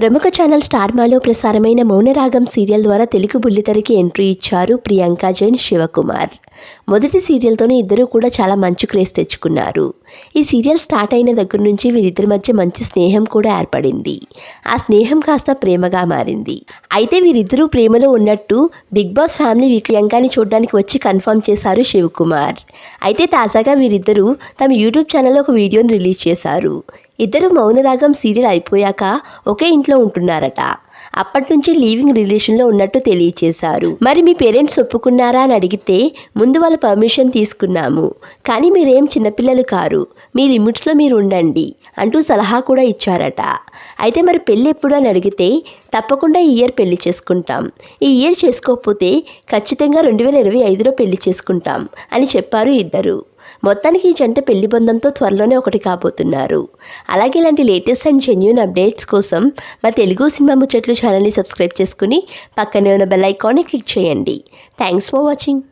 ప్రముఖ ఛానల్ స్టార్మాలో ప్రసారమైన మౌనరాగం సీరియల్ ద్వారా తెలుగు బుల్లితెరకి ఎంట్రీ ఇచ్చారు ప్రియాంక జైన్ శివకుమార్. మొదటి సీరియల్తోనే ఇద్దరూ కూడా చాలా మంచి క్రేజ్ తెచ్చుకున్నారు. ఈ సీరియల్ స్టార్ట్ అయిన దగ్గర నుంచి వీరిద్దరి మధ్య మంచి స్నేహం కూడా ఏర్పడింది. ఆ స్నేహం కాస్త ప్రేమగా మారింది. అయితే వీరిద్దరూ ప్రేమలో ఉన్నట్టు బిగ్ బాస్ ఫ్యామిలీ వీక్ ప్రియాంకని చూడడానికి వచ్చి కన్ఫర్మ్ చేశారు శివకుమార్. అయితే తాజాగా వీరిద్దరూ తమ యూట్యూబ్ ఛానల్లో ఒక వీడియోని రిలీజ్ చేశారు. ఇద్దరు మౌనరాగం సీరియల్ అయిపోయాక ఒకే ఇంట్లో ఉంటున్నారట. అప్పటి నుంచి లీవింగ్ రిలేషన్లో ఉన్నట్టు తెలియచేశారు. మరి మీ పేరెంట్స్ ఒప్పుకున్నారా అని అడిగితే ముందు వాళ్ళ పర్మిషన్ తీసుకున్నాము. కానీ మీరేం చిన్నపిల్లలు కారు. మీ లిమిట్స్లో మీరు ఉండండి అంటూ సలహా కూడా ఇచ్చారట. అయితే మరి పెళ్ళి ఎప్పుడు అని అడిగితే తప్పకుండా ఈ ఇయర్ పెళ్ళి చేసుకుంటాం. ఈ ఇయర్ చేసుకోకపోతే ఖచ్చితంగా రెండు వేల ఇరవై ఐదులో పెళ్ళి చేసుకుంటాం అని చెప్పారు ఇద్దరు. మొత్తానికి ఈ జంట పెళ్ళి బంధంతో త్వరలోనే ఒకటి కాబోతున్నారు. అలాగే ఇలాంటి లేటెస్ట్ అండ్ జెన్యున్ అప్డేట్స్ కోసం మా తెలుగు సినిమా ముచ్చట్లు ఛానల్ని సబ్స్క్రైబ్ చేసుకుని పక్కనే ఉన్న బెల్ ఐకాన్ని క్లిక్ చేయండి. Thanks for watching.